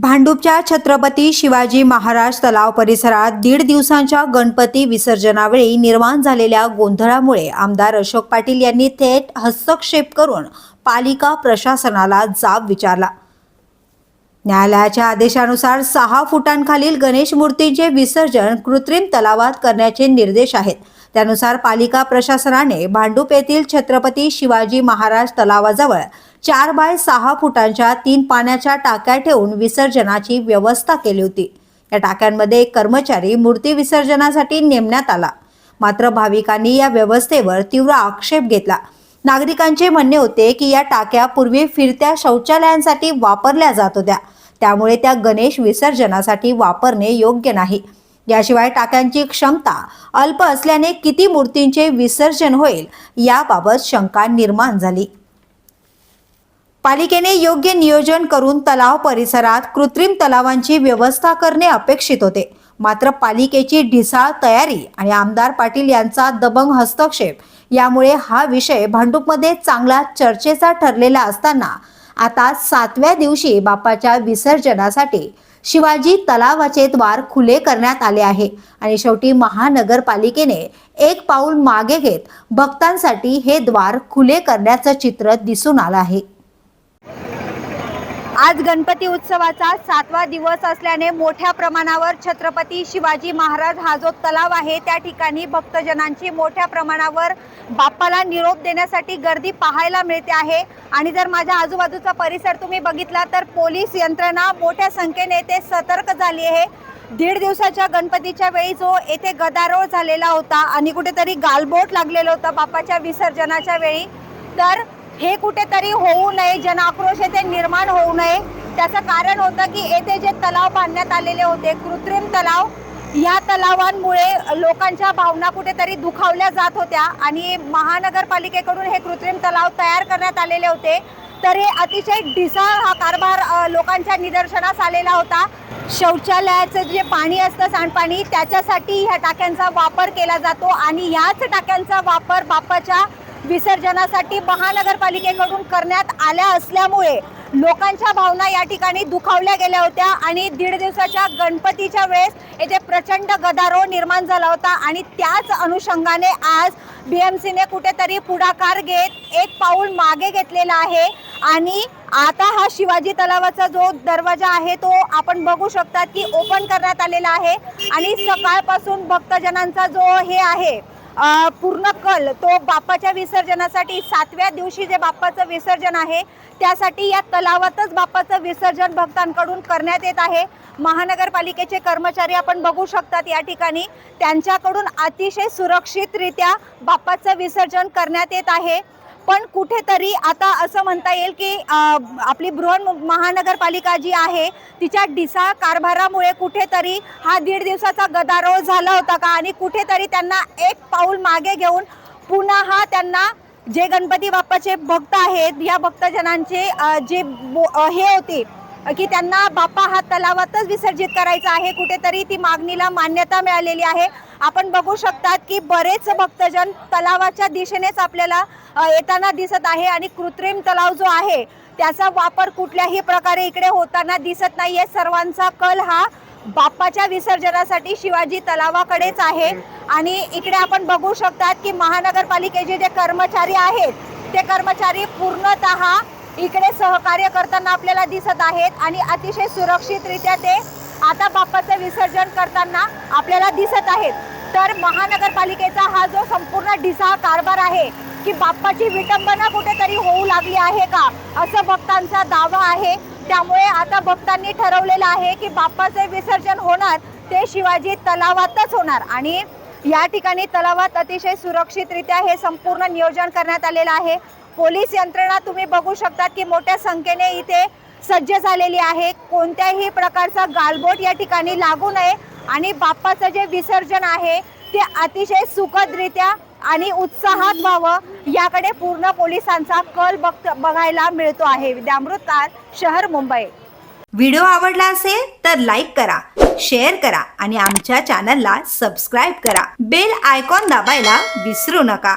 भांडूपच्या छत्रपती शिवाजी महाराज तलाव परिसरात दीड दिवसांच्या गणपती विसर्जनावेळी निर्माण झालेल्या गोंधळामुळे आमदार अशोक पाटील यांनी थेट हस्तक्षेप करून पालिका प्रशासनाला जाब विचारला. न्यायालयाच्या आदेशानुसार सहा फुटांखालील गणेश मूर्तींचे विसर्जन कृत्रिम तलावात करण्याचे निर्देश आहेत. त्यानुसार पालिका प्रशासनाने भांडूप येथील छत्रपती शिवाजी महाराज तलावाजवळ चार बाय सहा फुटांच्या तीन पाण्याच्या टाक्या ठेवून विसर्जनाची व्यवस्था केली होती. या टाक्यांमध्ये एक कर्मचारी मूर्ती विसर्जनासाठी नेमण्यात आला. मात्र भाविकांनी या व्यवस्थेवर तीव्र आक्षेप घेतला. नागरिकांचे म्हणणे होते की या टाक्या पूर्वी फिरत्या शौचालयांसाठी वापरल्या जात होत्या. त्यामुळे त्या गणेश विसर्जनासाठी वापरणे योग्य नाही. याशिवाय टाक्यांची क्षमता अल्प असल्याने किती मूर्तींचे विसर्जन होईल याबाबत शंका निर्माण झाली. पालिकेने योग्य नियोजन करून तलाव परिसरात कृत्रिम तलावांची व्यवस्था करणे अपेक्षित होते. मात्र पालिकेची ढिसाळ तयारी आणि आमदार पाटील यांचा दबंग हस्तक्षेप यामुळे हा विषय भांडूपमध्ये चांगला चर्चेचा ठरलेला असताना आता सातव्या दिवशी बाप्पाच्या विसर्जनासाठी शिवाजी तलावाचे द्वार खुले करण्यात आले आहे आणि शेवटी महानगरपालिकेने एक पाऊल मागे घेत भक्तांसाठी हे द्वार खुले करण्याचं चित्र दिसून आलं आहे. आज गणपती उत्सवाचा सातवा दिवस असल्याने मोठ्या प्रमाणावर छत्रपती शिवाजी महाराज हा जो तलाव आहे त्या ठिकाणी भक्तजनांची मोठ्या प्रमाणावर बाप्पाला निरोप देण्यासाठी गर्दी पाहायला मिळते आहे. आणि जर माझ्या आजूबाजूचा परिसर तुम्ही बघितला तर पोलीस यंत्रणा मोठ्या संख्येने येथे सतर्क झाली आहे. दीड दिवसाच्या गणपतीच्या वेळी जो येथे गदारोळ झालेला होता आणि कुठेतरी गालबोट लागलेलं होतं बाप्पाच्या विसर्जनाच्या वेळी तर हे कुठेतरी होऊ नये जनआक्रोश येथे निर्माण होऊ नये. त्याचं कारण होतं की येथे जे तलाव बांधण्यात आलेले होते कृत्रिम तलाव या तलावांमुळे लोकांच्या भावना कुठेतरी दुखावल्या जात होत्या आणि महानगरपालिकेकडून हे कृत्रिम तलाव तयार करण्यात आलेले होते. तर हे अतिशय ढिसाळ हा कारभार लोकांच्या निदर्शनास आलेला होता. शौचालयाचं जे पाणी असतं सांडपाणी त्याच्यासाठी ह्या टाक्यांचा वापर केला जातो आणि ह्याच टाक्यांचा वापर बापाच्या विसर्जनासाठी महानगरपालिकेकडून करण्यात आल्या असल्यामुळे लोकांच्या भावना या ठिकाणी दुखावल्या गेल्या होत्या आणि दीड दिवसाच्या गणपतीच्या वेळेस येथे प्रचंड गदारोळ निर्माण झाला होता आणि त्याच अनुषंगाने आज बी एम सीने कुठेतरी पुढाकार घेत एक पाऊल मागे घेतलेला आहे. आणि आता हा शिवाजी तलावाचा जो दरवाजा आहे तो आपण बघू शकतात की ओपन करण्यात आलेला आहे. आणि सकाळपासून भक्तजनांचा जो हे आहे पूर्ण कल तो बाप्पाच्या विसर्जनासाठी सातव्या दिवशी जे बाप्पाचं विसर्जन आहे त्यासाठी या तलावातच बाप्पाचं विसर्जन भक्तांकडून करण्यात येत आहे. महानगरपालिकेचे कर्मचारी आपण बघू शकतात या ठिकाणी. त्यांच्याकडून अतिशय सुरक्षितरित्या बाप्पाचं विसर्जन करण्यात येत आहे. पण कुठेतरी आता असं म्हणता येईल की आपली बृहन महानगरपालिका जी आहे तिच्या डिसा कारभारामुळे कुठेतरी हा दीड दिवसाचा गदारोळ झाला होता का? आणि कुठेतरी त्यांना एक पाऊल मागे घेऊन पुन्हा हा त्यांना जे गणपती बाप्पाचे भक्त आहेत या भक्तजनांचे जे बो- हे होते की त्यांना बाप्पा हा तलावातच विसर्जित करायचा आहे. कुठेतरी ती मागणीला मान्यता मिळालेली आहे. आपण बघू शकतात की बरेच भक्तजन तलावाच्या दिशेनेच आपल्याला येताना दिसत आहे आणि कृत्रिम तलाव जो आहे त्याचा वापर कुठल्याही प्रकारे इकडे होताना दिसत नाहीये. सर्वांचा कल हा बाप्पाच्या विसर्जनासाठी शिवाजी तलावाकडेच आहे. आणि इकडे आपण बघू शकतात की महानगरपालिकेचे जे कर्मचारी आहेत ते कर्मचारी पूर्णतः इकडे सहकार्य करताना आपल्याला दिसत आहेत आणि अतिशय सुरक्षितरित्या ते आता बाप्पाचं विसर्जन करताना आपल्याला दिसत आहेत. तर महानगरपालिकेचा हा जो संपूर्ण ढिसाळ कारभार आहे की बाप्पाची विटंबना कुठेतरी होऊ लागली आहे का? असं भक्तांचा दावा आहे. त्यामुळे आता भक्तांनी ठरवलेलं आहे की बाप्पाचे विसर्जन होणार ते शिवाजी तलावातच होणार. आणि या ठिकाणी तलावात अतिशय सुरक्षितरित्या हे संपूर्ण नियोजन करण्यात आलेलं आहे. पोलीस यंत्रणा तुम्ही बघू शकता की मोठ्या संख्येने इथे सज्ज झालेली आहे. कोणत्याही प्रकारचा गालबोट या ठिकाणी लागू नये. आणि बाप्पाचं जे विसर्जन आहे ते अतिशय सुखदरित्या आणि उत्साहात व्हावं याकडे पूर्ण पोलिसांचा कल बघ बघायला मिळतो आहे. विद्यामृतकार शहर मुंबई. व्हिडिओ आवडला असेल तर लाईक करा शेअर करा आणि आमच्या चॅनलला सबस्क्राईब करा. बेल आयकॉन दाबायला विसरू नका.